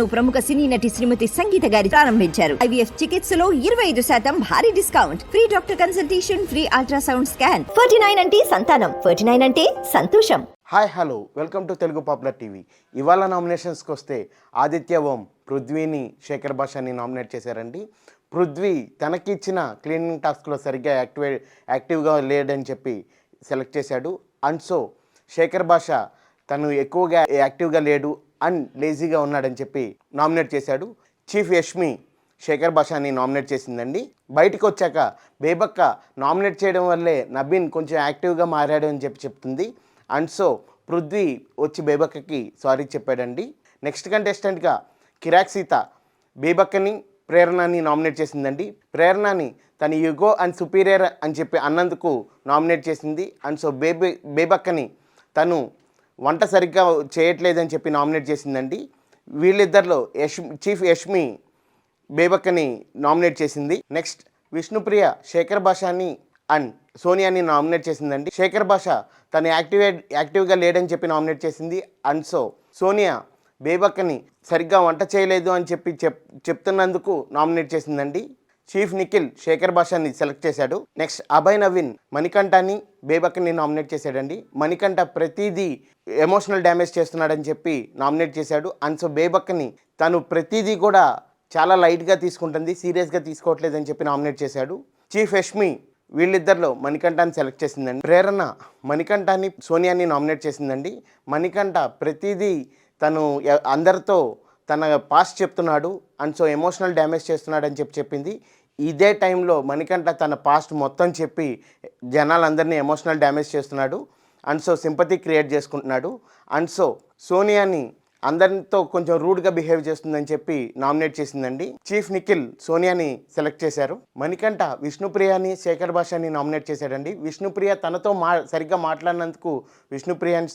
ప్రముఖ సినీ నటి శ్రీమతి సంగీత గారి ప్రారంభించారు. ఐవీఎఫ్ చికిత్సలో ఇరవై ఐదు శాతం భారీ discount. Free doctor consultation free ultrasound scan. Forty nine అంటే సంతానం. ఫోర్టీ నైన్ అంటే సంతోషం. Hi hello. Welcome to Telugu popular TV. ఇవాళ నామినేషన్స్కి వస్తే ఆదిత్య ఓం పృథ్వీని శేఖర్ భాషాని నామినేట్ చేశారండి. పృథ్వీ తనకి ఇచ్చిన క్లీనింగ్ టాస్క్లో సరిగ్గా యాక్టివే యాక్టివ్గా లేడని చెప్పి సెలెక్ట్ చేశాడు. అండ్ సో శేఖర్ భాష తను ఎక్కువగా యాక్టివ్గా లేడు. అండ్ లేజీగా ఉన్నాడని చెప్పి నామినేట్ చేశాడు. చీఫ్ యష్మి శేఖర్ భాషాని నామినేట్ చేసిందండి. బయటకు వచ్చాక బేబక్క నామినేట్ చేయడం వల్లే నబీన్ కొంచెం యాక్టివ్గా మారాడు అని చెప్పి చెప్తుంది. అండ్ సో పృథ్వీ వచ్చి బేబక్కకి సారీ చెప్పాడండి. నెక్స్ట్ కంటెస్టెంట్గా కిరాక్ సీత బేబక్కని ప్రేరణని నామినేట్ చేసిందండి. ప్రేరణని తన యుగో అండ్ సుపీరియర్ అని చెప్పి అన్నందుకు నామినేట్ చేసింది. అండ్ సో బేబీ బేబక్కని తను వంట సరిగ్గా చేయట్లేదని చెప్పి నామినేట్ చేసిందండి. వీళ్ళిద్దరిలో యష్ చీఫ్ యష్మి బేబక్కని నామినేట్ చేసింది. నెక్స్ట్ విష్ణుప్రియ శేఖర్ భాషాని అండ్ సోనియాని నామినేట్ చేసిందండి. శేఖర్ భాష తను యాక్టివేట్ యాక్టివ్గా లేడని చెప్పి నామినేట్ చేసింది. అండ్ సో సోనియా బేబక్కని సరిగ్గా వంట చేయలేదు అని చెప్పి చెప్ చెప్తున్నందుకు నామినేట్ చేసిందండి. చీఫ్ నిఖిల్ శేఖర్ భాషాని సెలెక్ట్ చేశాడు. నెక్స్ట్ అభయ్ నవీన్ మణికంఠని బేబక్ని నామినేట్ చేశాడండి. మణికంఠ ప్రతిదీ ఎమోషనల్ డ్యామేజ్ చేస్తున్నాడని చెప్పి నామినేట్ చేశాడు. అండ్ సో బేబక్ని తను ప్రతిదీ కూడా చాలా లైట్గా తీసుకుంటుంది సీరియస్గా తీసుకోవట్లేదని చెప్పి నామినేట్ చేశాడు. చీఫ్ యష్మి వీళ్ళిద్దరిలో మణికంఠాన్ని సెలెక్ట్ చేసిందండి. ప్రేరణ మణికంఠాన్ని సోనియాని నామినేట్ చేసిందండి. మణికంఠ ప్రతిదీ తను అందరితో తన పాస్ట్ చెప్తున్నాడు అండ్ సో ఎమోషనల్ డ్యామేజ్ చేస్తున్నాడు అని చెప్పి చెప్పింది. ఇదే టైంలో మణికంఠ తన పాస్ట్ మొత్తం చెప్పి జనాలందరినీ ఎమోషనల్ డ్యామేజ్ చేస్తున్నాడు అండ్ సో సింపతి క్రియేట్ చేసుకుంటున్నాడు. అండ్ సో సోనియాని అందరితో కొంచెం రూడ్గా బిహేవ్ చేస్తుందని చెప్పి నామినేట్ చేసిందండి. చీఫ్ నిఖిల్ సోనియాని సెలెక్ట్ చేశారు. మణికంఠ విష్ణుప్రియని శేఖర్ భాషని నామినేట్ చేశాడండి. విష్ణుప్రియ తనతో మా సరిగ్గా మాట్లాడినందుకు విష్ణుప్రియని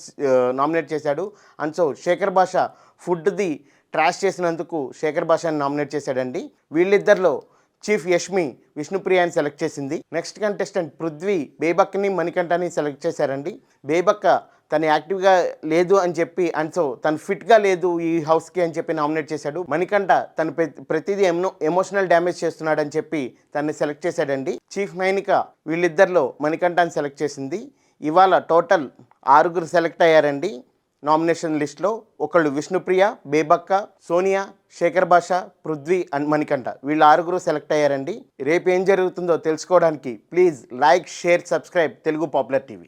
నామినేట్ uh, చేశాడు. అండ్ సో శేఖర్ భాష ఫుడ్ది ట్రాష్ చేసినందుకు శేఖర్ భాషాని నామినేట్ చేశాడండి. వీళ్ళిద్దరిలో చీఫ్ యష్మి విష్ణుప్రియాని సెలెక్ట్ చేసింది. నెక్స్ట్ కంటెస్టెంట్ పృథ్వీ బేబక్కని మణికంఠని సెలెక్ట్ చేశారండి. బేబక్క తను యాక్టివ్గా లేదు అని చెప్పి అండ్ సో తను ఫిట్గా లేదు ఈ హౌస్కి అని చెప్పి నామినేట్ చేశాడు. మణికంఠ తను ప్రతి- ప్రతిదీ ఎమో ఎమోషనల్ డ్యామేజ్ చేస్తున్నాడని చెప్పి తన్ని సెలెక్ట్ చేశాడండి. చీఫ్ నైనిక వీళ్ళిద్దరిలో మణికంఠని సెలెక్ట్ చేసింది. ఇవాళ టోటల్ ఆరుగురు సెలెక్ట్ అయ్యారండి. నామినేషన్ లిస్ట్లో ఒకళ్ళు విష్ణుప్రియ బేబక్క సోనియా శేఖర్ భాష పృథ్వీ అండ్ మణికంఠ. వీళ్ళు ఆరుగురు సెలెక్ట్ అయ్యారండి. రేపు ఏం జరుగుతుందో తెలుసుకోవడానికి please like share subscribe. Telugu popular TV.